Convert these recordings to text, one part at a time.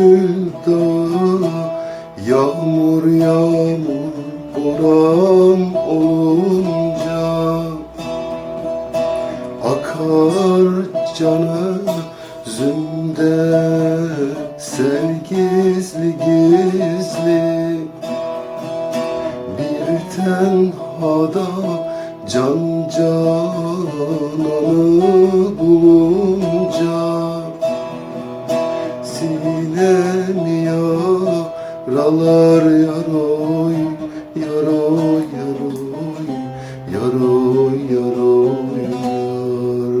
Gönül dağı Yağmur yağmur Boran olunca Akar canı zümde Sel gizli gizli. Bir tenhada can cananı bulunca yaralar yaroy Yaroy yaroy Yaroy yaroy yar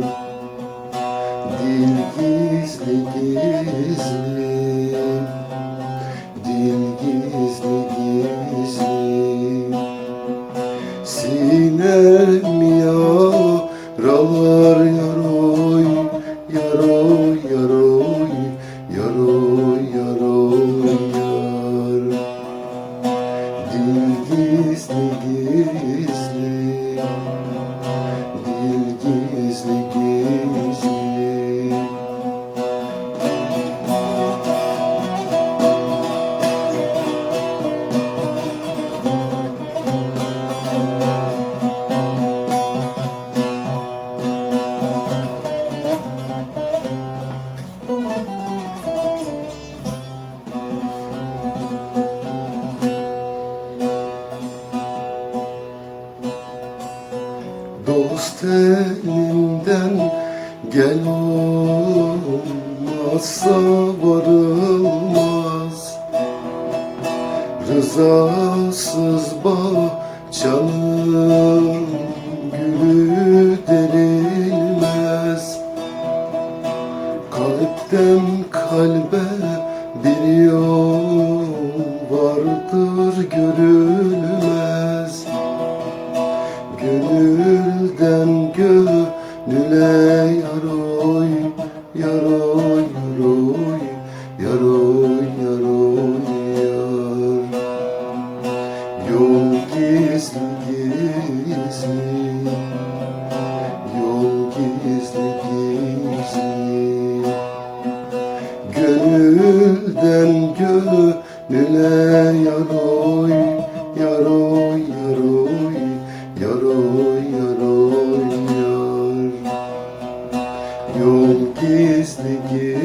Dil gizli gizli Dil gizli gizli. Sinem Dost elinden gel olmazsa varılmaz. Rızasız bahçanın gülü derilmez. Kalpten kalbe bir yol vardır görülmez Yaroy yaroy yar Yol gizli gizli